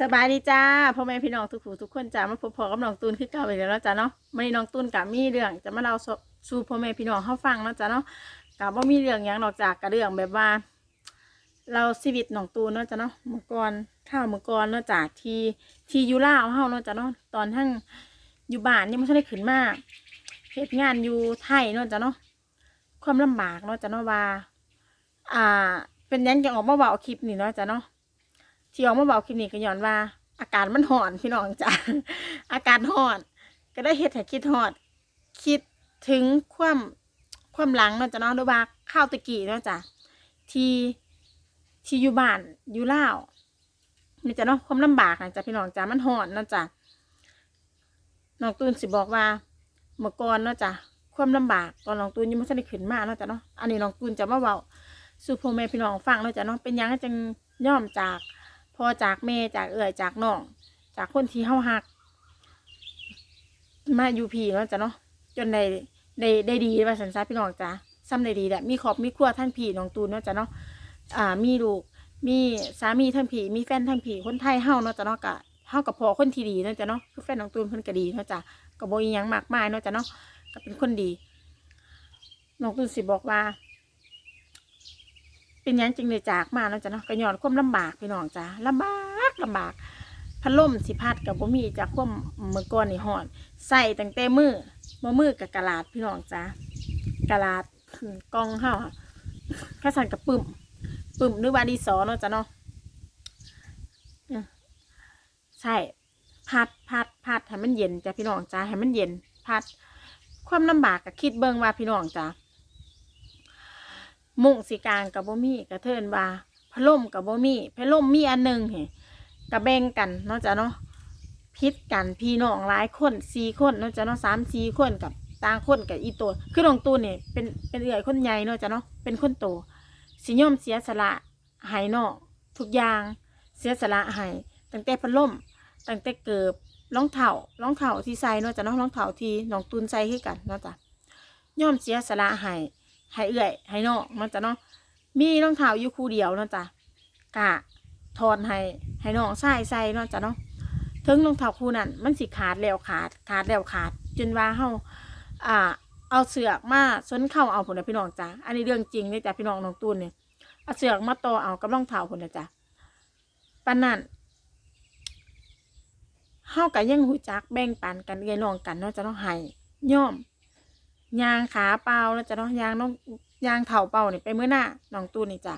สบายดีจ้าพ่อแม่พี่น้องทุกผู้ทุกคนจ้ามาพบพอกับน้องตูนคือเก่าอีกแล้วจ้าเนาะวันน้องตูนกับมีเรื่องจะมาเล่าสู่พ่อแม่พี่น้องเข้าฟังเนาะจ้าเนาะกับว่ามีเรื่องอย่างนอกจากกระเรื่องแบบว่า เราชีวิตน้องตูนเนาะจ้าเนาะเมื่อก่อนข้าวเมื่อก่อนเนาะจากที่ที่ยูล่าเฮาเนาะจ้าเนาะตอนทั้งอยู่บ้านยังไม่ทันได้ขึ้นมาเหตุงานอยู่ไทยเนาะจ้าเนาะความลำบากเนาะจ้าเนาะว่า อ่า เป็นยังจะออกมาเบาคลิปนี่เนาะจ้าเนาะ ที่ออกมาบอกคลิปนี้ก็ย้อนว่า อากาศมันห่อนพี่น้องจ้ะอากาศห่อน ก็ได้เฮ็ดให้คิดฮอด คิดถึงความความหลังเนาะจ้ะเนาะด้วยว่าข้าวตะกี้เนาะจ้ะที่ที่อยู่บ้านอยู่เล่านี่จ้ะเนาะความลำบากนะจ้ะพี่น้องจ้ะมันห่อนเนาะจ้ะน้องตูนสิบอกว่าเมื่อก่อนเนาะจ้ะความลำบากตอนน้องตูนยังไม่ทันได้ขึ้นมาเนาะจ้ะเนาะอันนี้น้องตูนจะมาเว้าสู่พ่อแม่พี่น้องฟังเนาะจ้ะเนาะเป็นยังจังย่อมจาก พอจากแม่จากเอื่อยจากน้อง จากคนที่เฮาฮัก มาอยู่พี่เนาะจ้ะเนาะจนได้ได้ได้ดีว่าสันซาพี่น้องจ้ะซ้ำได้ดีแหละมีครอบมีครัวทั้งพี่น้องตูนเนาะจ้ะเนาะอ่ามีลูกมีสามีทั้งพี่มีแฟนทั้งพี่คนไทยเฮาเนาะจ้ะเนาะกะเฮากับพอคนที่ดีเนาะจ้ะเนาะคือแฟนน้องตูนเพิ่นก็ดีเนาะจ้ะก็บ่อีหยังมากมายเนาะจ้ะเนาะก็เป็นคนดีน้องตูนสิบอกว่า เป็นยังจึงได้จากมาเนาะจ้ะเนาะก็ยอนความลำบากพี่น้องจ้ะลำบากลำบากพัดลมสิพัดกับบ่มีจากความเมื่อก่อนนี่ฮ้อนใส่ตั้งแต่มือบ่มือกับกะลาดพี่น้องจ้ะกะลาดกองเฮาอะข้าสั่นกับปึ่มปึ่มนึกว่าดีสอเนาะจ้ะเนาะใช่พัดพัดพัดให้มันเย็นจ้ะพี่น้องจ้ะให้มันเย็นพัด ความลำบากก็คิดเบิ่งว่าพี่น้องจ้ะ มุ่งสีกลางกับบ่มีกระเทินว่าพัดลมกับบ่มีพัดลมมีอันหนึ่งเหกระแบ่งกันเนาะจ้ะเนาะพิษกันพี่น้องหลายคนสี่คนเนาะจ้ะเนาะสามสี่คนกับต่างคนกับอีตัวคือน้องตูนเนี่ยเป็นเป็นเอื่อยคนใหญ่เนาะจ้ะเนาะเป็นคนโตสิย่อมเสียสละหายนอกทุกอย่างเสียสละหายตั้งแต่พัดลมตั้งแต่เกิบรองเท้ารองเท้าที่ใส่เนาะจ้ะเนาะรองเท้าที่น้องตูนใส่คือกันเนาะจ้ะย่อมเสียสละหาย ให้เอื่อยให้นอกมันจะเนาะมีรองเท้าอยู่คู่เดียวเนาะจ้ะกะถอนให้ให้น้องใส่ใส่เนาะจ้ะเนาะถึงรองเท้าคู่นั้นมันสิขาดแล้วขาดขาดแล้วขาด จนว่าเฮาอ่า เอาเสือกมาส้นเข้าเอาผลนะพี่น้องจ้ะอันนี้เรื่องจริงเลยจ้ะพี่น้องน้องตูนเนี่ยเอาเสือกมาต่อเอากับรองเท้าผลนะจ้ะปานนั้นเฮากับยังหูจักแบ่งปันกันเอื้อยน้องกันเนาะจ้ะเนาะให้ย่อม ยางขาเปล่าแล้วจะเนาะยางน้องยางเถาเปล่านี่ไปเมื่อหน้าน้องตูนนี่จ้ะ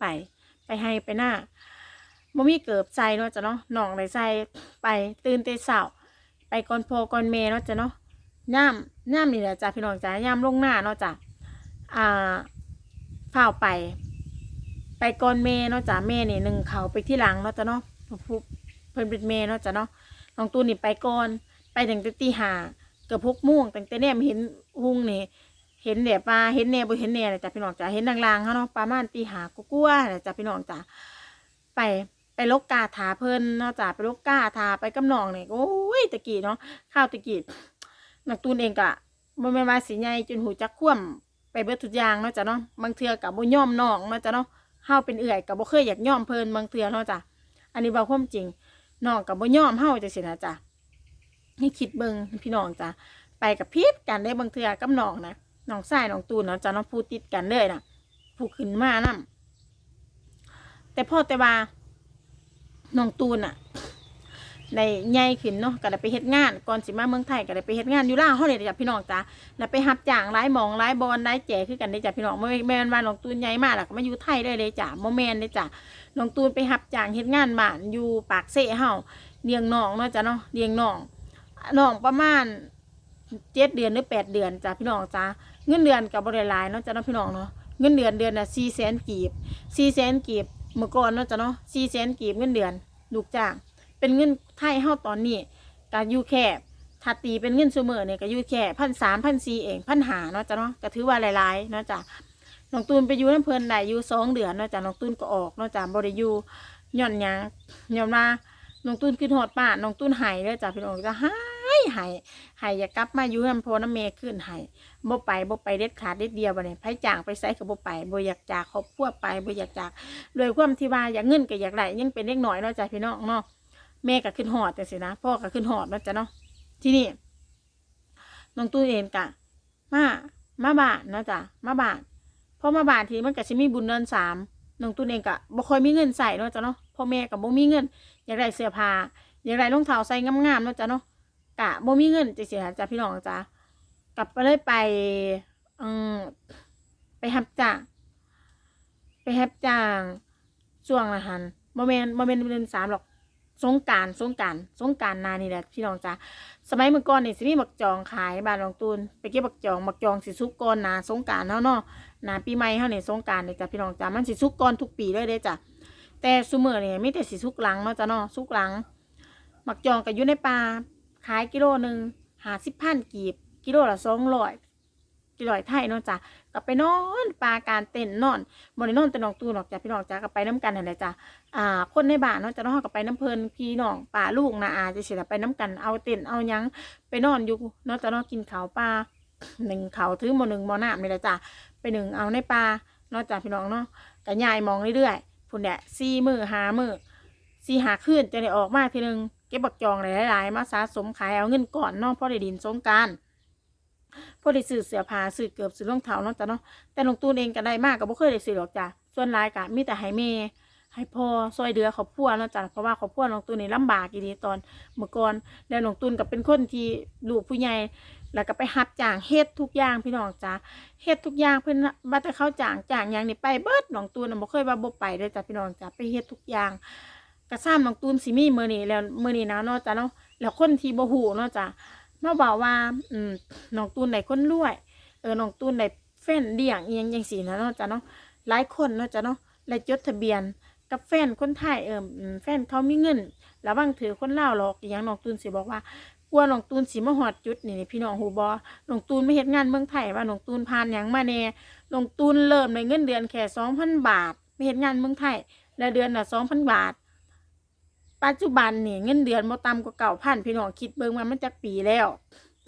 ไป ไปให้ไปหน้าบ่มีเกิบใจเนาะจ้ะเนาะน้องได้ใส่ไปตื่นแต่เช้าไปก่อนพ่อก่อนแม่เนาะจ้ะเนาะย่ามย่ามนี่แหละจ้ะพี่น้องจ้ะย่ามลงหน้าเนาะจ้ะอ่าเฝ้าไป ไปก่อนแม่เนาะจ้ะแม่นี่หนึ่งเขาไปที่หลังเนาะจ้ะเนาะผู้เพิ่นเป็นแม่เนาะจ้ะเนาะน้องตูนนี่ไปก่อนไปถึงต่ตีห้า กือบพกม่วงตั้งแต่เนี่ยเห็นหุงนี่เห็นเนี่ยปลาเห็นแน่บ่เห็นแน่เลยจ้ะพี่น้องจ้ะเห็นลางๆเขาเนาะประมาณตีหากกลัวๆเลยจ้ะพี่น้องจ้ะไปไปลกกาถาเพิ่นเนาะจ้ะไปลกกาถาไปกำนองเนี่ยโอ้ยตะกี้เนาะข้าวตะกี้นักตูนเองกะบ่แม่นว่าสิใหญ่จนหูจักคว่ำไปเบิดทุกอย่างเนาะจ้ะเนาะบางเทือกับบ่ยอมน้องเนาะจ้ะเนาะเฮาเป็นเอื่อยกับบ่เคยอยากย่อมเพิ่นบางเทือเนาะจ้ะอันนี้เว้าความจริงน้องกับบ่ยอมเฮาจังซี่นะจ้ะ ให้คิดเบิงพี่น้องจ้ะไปกับพีดกันได้บางเทือกับน้องนะน้องชายน้องตูนเนาะจะน้องพูดติดกันเลยนะผูกขึ้นมานํแต่พ่อแต่ว่าน้องตูนอะในใหญ่ขึ้นเนาะก็ได้ไปเฮ็ดงานก่อนสิมาเมืองไทยก็ได้ไปเฮ็ดงานอยู่ล่าวเฮาเนี่ยจ้ะพี่น้องจ้ะแล้วไปหับจ้างหลายหมองหลายบอลหลายแจ๋คือกันได้จ้ะพี่น้องไม่แม่นว่าน้องตูนใหญ่มากหรอกมาอยู่ไทยได้เลยจ้ะโมแมนเลยจ้ะน้องตูนไปหับจ้างเฮ็ดงานบ้านอยู่ปากเซ่เฮาเลี้ยงน้องเนาะจ้ะเนาะเลี้ยงน้อง น้องประมาณเจ็ดเดือนหรือแปดเดือนจ้ะพี่น้องจ้าเงินเดือนกับบริลายเนาะจ้ะเนาะพี่น้องเนาะเงินเดือนเดือนน่ะสี่แสนกีบสี่แสนกีบเมื่อก่อนเนาะจ้ะเนาะสี่แสนกีบเงินเดือนลูกจ้างเป็นเงินไทยเฮาตอนนี้ก็อยู่แค่ถ้าตีเป็นเงินซูเมอร์เนี่ยก็อยู่แค่พันสามพันสี่เองพันหาเนาะจ้ะเนาะก็ถือว่าหลายๆเนาะจ้ะน้องตูนไปอยู่น้ำเพลินได้อยู่สองเดือนเนาะจ้ะน้องตูนก็ออกเนาะจ้ะบริยูย่อนยังย่อนมา น้องตูนขึ้นหอดป้าน้องตูนหายเลยจ้ะพี่น้องจะหายห้ให้อย่ากลับมาอยู่นำพ่อน้ำแม่ขึ้นให้บ่ไปบ่ไปเด็ดขาดเด็ดเดียวบัดนี้ไผจ้างไปไสก็บ่ไปบ่อยากจากครอบครัวไปบ่อยากจากด้วยความที่ว่าอยากเงินก็อยากได้ยังเป็นเด็กน้อยเนาะจ้ะพี่น้องเนาะแม่ก็ขึ้นฮอดจังซี่นะพ่อก็ขึ้นฮอดเนาะจ้ะเนาะที่นี่น้องตู้นเองกะมามาบ้านเนาะจ้ะมาบ้านพอมาบ้านทีมันก็สิมีบุญเดือนสามน้องตุ้นเองก็บ่ค่อยมีเงินใส่เนาะจ้ะเนาะ พ่อแม่ก็บ่มีเงิน อยากได้เสื้อผ้าอยากได้รองเท้าใส่งามๆเนาะจ้ะเนาะกะบ่มีเงินจังซี่จ้ะพี่น้องจ้ะกลับไปเลยไปอืมไปรับจ้างไปรับจ้างช่วงละหันบ่แม่นบ่แม่นเดือนสามหรอกสงการสงการสงการนานี่แหละพี่น้องจ้ะสมัยเมื่อก่อนนี่สิมีบักจองขายบ้านหลวงตูนไปเก็บบักจองบักจองสิสุกก่อนนาสงการเฮาเนาะนาปีใหม่เฮานี่สงการนี่จ้ะพี่น้องจ้ะมันสิสุกก่อนทุกปีเลยเด้จ้ะ แต่ซุมื้อนี่ยมีแต่สิสุกหลังเนาะจ้ะเนาะสุกหลังบักจองก็อยู่ในป่าขายกิโลหนึง50พันกีบ กิโลละ200กิโลไทยเนาะจ้ะก็ไปนอนปลาการเต้นนอนบ่ได้นอนแต่น้องตูนหรอกจ้ะพี่น้องจ้ะก็ไปนํกันนั่นแหละจ้ะอ่าคนในบ้านเนาะจ้ะเนาะเฮาก็ไปน้ำเพลินพี่น้องป่าลูกนาอาจะเสิล่ไปน้ำกันเอาเต็นเอายังไปนอนอยู่เนาะจ้ะเนาะกินข้าวปลาหนึ่งเขาถือมอหนึ่งมอน้ำนี่แหละจ้ะไปหนึ่งเอาในปลาเนาะจ้ะพี่น้องเนาะก็ยายมองเรื่อยๆ พุ่นเนี่ยสี่มือหามือสี่หาขึ้นจะได้ออกมาทีหนึงเก็บบักจองหลายๆมาสะสมขายเอาเงินก่อนเนาะเพราะได้ดินสงกรารพอได้ซื้อเสื้อผ้าซื้อเกือบซื้อรองเท้าเนาะจ้ะเนาะแต่ลงตูนเองก็ได้มากกับ่เคยได้ซื้อหรอกจ้ะส่วนรายกะมีแต่ให้แม่ ให้พ่อซอยเดือครอบครัวเนาะจ้ะเพราะว่าครอบครัวน้องตุนนี่ลำบากอีดีตอนเมื่อก่อนแล้วน้องตุนก็เป็นคนที่ลูกผู้ใหญ่แล้วก็ไปหับจ้างเฮ็ดทุกอย่างพี่น้องจ้ะเฮ็ดทุกอย่างเพิ่นว่าแต่เขาจ้างจ้างอย่างนี้ไปเบิดน้องตุนน่ะบ่เคยว่าบ่ไปเด้อจ้ะพี่น้องจ้ะไปเฮ็ดทุกอย่างก็ซ้ำน้องตุนสิมีมื้อนี้แล้วมื้อนี้นะเนาะจ้ะเนาะแล้วคนที่บ่ฮู้เนาะจ้ะมาบอกว่าอืมน้องตุนได้คนรวยเออน้องตุนได้แฟนเลี้ยงเอียงจังซี่นะเนาะจ้ะเนาะหลายคนเนาะจ้ะเนาะและจดทะเบียน กับแฟนคนไทยเอิมอืมแฟนเขามีเงินแล้วบางถือคนเล่าหรอกอย่างน้องตูนสิบอกว่ากลัวน้องตูนสิมาหอดจุดนี่นี่พี่น้องหูบอน้องตูนไม่เฮ็ดงานเมืองไทยว่าน้องตูนผ่านหยังมาแน่น้องตูนเริ่มในเงินเดือนแค่สองพันบาท ไม่เฮ็ดงานเมืองไทยแล้วเดือนละสองพันบาท ปัจจุบันนี่เงินเดือนบ่ต่ำกว่าเก่าพันพี่น้องคิดเบิ่งว่ามันจักปีแล้ว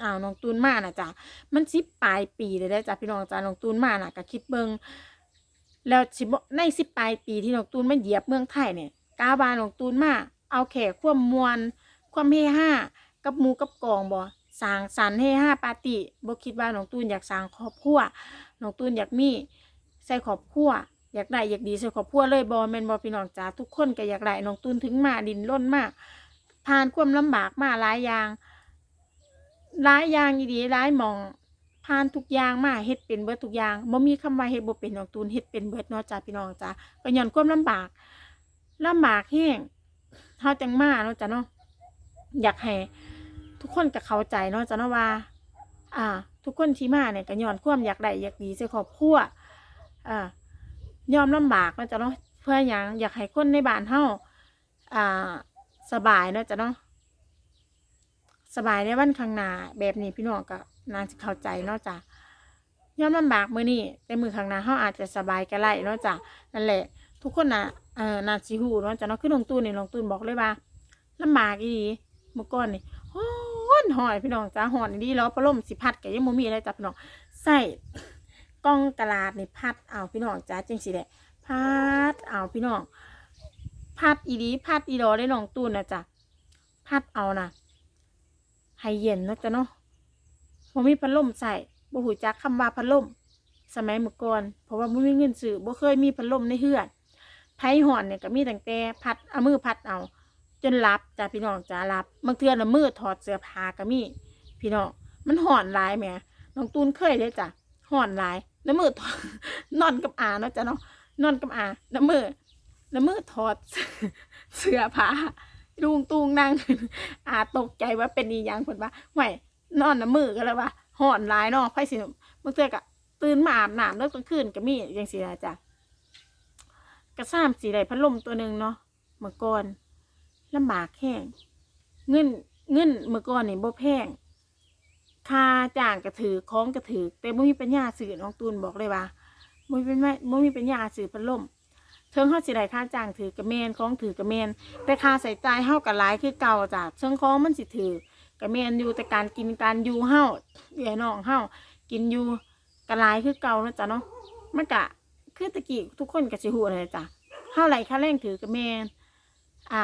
อ้าวน้องตูนมาน่ะจ้ะมันสิปลายปีเลยได้จ้ะพี่น้องจ้ะน้องตูนมาน่ะก็คิดเบิ่ง แล้วสิบในสิบปลายปีที่น้องตูนมาเหยียบเมืองไทยเนี่ยกาบานน้องตูนมาเอาแขกความมวลความเฮฮากับหมูกับกองบ่สร้างสรรค์เฮฮาปาร์ตี้บ่คิดว่าน้องตูนอยากสร้างครอบครัวน้องตูนอยากมีใส่ครอบครัวอยากได้อยากดีใส่ครอบครัวเลยบ่แม่นบ่พี่น้องจ๋าทุกคนก็อยากได้น้องตูนถึงมาดินร่นมาผ่านความลำบากมาหลายอย่างหลายอย่างอีดีหลายมอง ผ่านทุกอย่างมาเฮ็ดเป็นเบิดทุกอย่างบ่มีคำว่าเฮ็ดบ่เป็นน้องตูนเฮ็ดเป็นเบิดเนาะจ้าพี่น้องจ้าก็ย้อนความลำบากลำบากแฮงเฮาจังมาเนาะจ้าเนาะอยากให้ทุกคนก็เข้าใจเนาะจ้าเนาะว่า อ่า ทุกคนที่มาเนี่ยก็ย้อนความอยากได้อยากดีใส่ครอบครัวอ่ายอมลำบากเนาะจ้าเนาะเพื่อหยังอยากให้คนในบ้านเฮาอ่า สบายเนาะจ้าเนาะ สบายในวันข้างหน้าแบบนี้พี่น้องก็น่าจะเข้าใจเนาะจ้ะย่อมลำบากมือนี้แต่มือข้างหน้าเฮาอาจจะสบายก็ไล่เนาะจ้ะนั่นแหละ ทุกคนน่ะเออนาสิฮูเนาะจ้ะเนาะคือน้องตูนนี่น้องตูนบอกเลยว่าลำบากอีหลีเมื่อก่อนนี่ฮ้อนหอยพี่น้องจ้ะฮ้อนอีแล้วพัดลมสิพัดแกยังบ่มีเลยจ้ะพี่น้องใส่กล้องกระลาดนี่พัดเอาพี่น้องจ้ะจังซี่แหละพัดเอาพี่น้องพัดอีหลีพัดอีดอได้น้องตูนนะจ้ะพัดเอาน่ะ ให้เย็นเนาะจ้ะเนาะบ่มีพัดลมใส่บ่หูจักคำว่าพัดลมสมัยเมื่อก่อนเพราะว่าบ่มีเงินซื้อบ่เคยมีพัดลมในเฮือนไผห่อนเนี่ยก็มีตั้งแต่พัดเอามือพัดเอา จนหลับจ้ะพี่น้องจ้าหลับบางเทื่อน่ะมือถอดเสื้อผ้าก็มี พี่น้องมันห่อนหลายแหมน้องตูนเคยเด้จ้ะห่อนหลายแล้วมือถอดนอนกับอาเนาะจ้ะเนาะนอนกับอาแล้วมือแล้วมือถอดเสื้อผ้า ลุงตูงนั่ง อาตกใจว่าเป็นอีหยังเพิ่นว่าห่วยนอนน้ำมือก็เลยว่าหอนหลายเนาะไผสิบางเทื่อก็ตื่นมาอาบน้ำแล้วกลางคืนก็มีจังซี่นะจ้ะก็ซ้ำสีได้พัดลมตัวหนึ่งเนาะเมื่อก่อนลำบากแห้งเงินเงินเมื่อก่อนนี่บ่แพงค่าจ้างก็ถือของก็ถือแต่บ่มีปัญญาซื้อน้องตูนบอกเลยว่าบ่มีเป็นไม่บ่มีปัญญาซื้อพัดลม เทิงเฮาสิได้ค่าจ้างถือกระเมนของถือกระเมนแต่ค่าใส่ใจายเฮากับหลายคือเก่าจ้ะเชิงของมันสิถือกระเมนอยู่แต่การกินการอยู่เฮาเอื้อยน้องเฮากินอยู่กะหลายคือเก่านะจ้ะเนาะมันกะคือตะกี้ทุกคนก็สิฮู้เลยจ้ะเฮาไหลค่าแรงถือกระเมนอ่า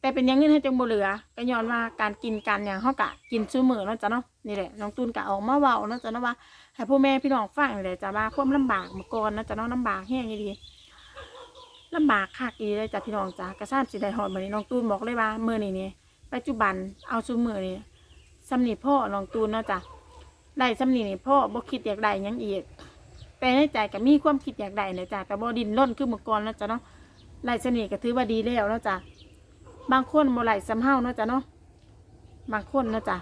แต่เป็นยังเงินให้จังบ่เหลือก็ย้อนว่าการกินการหยังเฮากะกินซุมื้อเนาะจ้ะเนาะนี่แหละน้องตูนก็ออกมาเว้าเนาะจ้ะเนาะว่าให้พ่อแม่พี่น้องฟังนี่แหละจ้ะว่าความลำบากเมื่อก่อนเนาะจ้ะเนาะลำบากแฮงอีหลีลำบากคักอีเลยจ้ะพี่น้องจ้ะกระซ่านสิได้ฮอดมื้อนี้น้องตูนบอกเลยว่ามื้อนี้นี่ปัจจุบันเอาซุมื้อนี่สำนีพ่อน้องตูนเนาะจ้ะได้สำนีนี่พ่อบ่คิดอยากได้หยังอีกแต่ในใจก็มีความคิดอยากได้นะจ้ะแต่บ่ดินร่นคือเมื่อก่อนเนาะจ้ะเนาะไล่สำนีก็ถือว่าดีแล้วเนาะจ้ะ บางคนบ่ไหลซ้ำเฮาเนาะจ้ะเนาะบางคนเนาะจ้ะ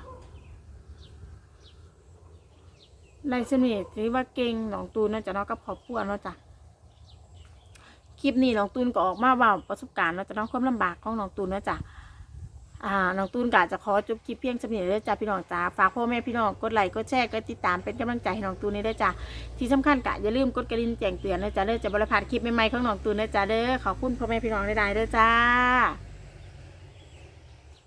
ไล่สนิทถือว่าเก่งหนองตูนเนาะจ้ะเนาะกับครอบครัวเนาะจ้ะคลิปนี้น้องตูนก็ออกมาว่าประสบการณ์เนาะจ้ะเนาะความลำบากของน้องตูนเนาะจ้ะอ่าน้องตูนกะจะขอจบคลิปเพียงสำเนียงเด้จ้ะพี่น้องจ้าฝากพ่อแม่พี่น้องกดไลค์กดแชร์กดติดตามเป็นกำลังใจให้น้องตูนนี่ด้อจ้ะที่สำคัญกะอย่าลืมกดกระดิ่งแจ้งเตือนนะจ้ะเด้อจะบริพาดคลิปใหม่ๆของน้องตูนนะจ้ะเด้อขอบคุณพ่อแม่พี่น้องได้ๆเด้อจ้า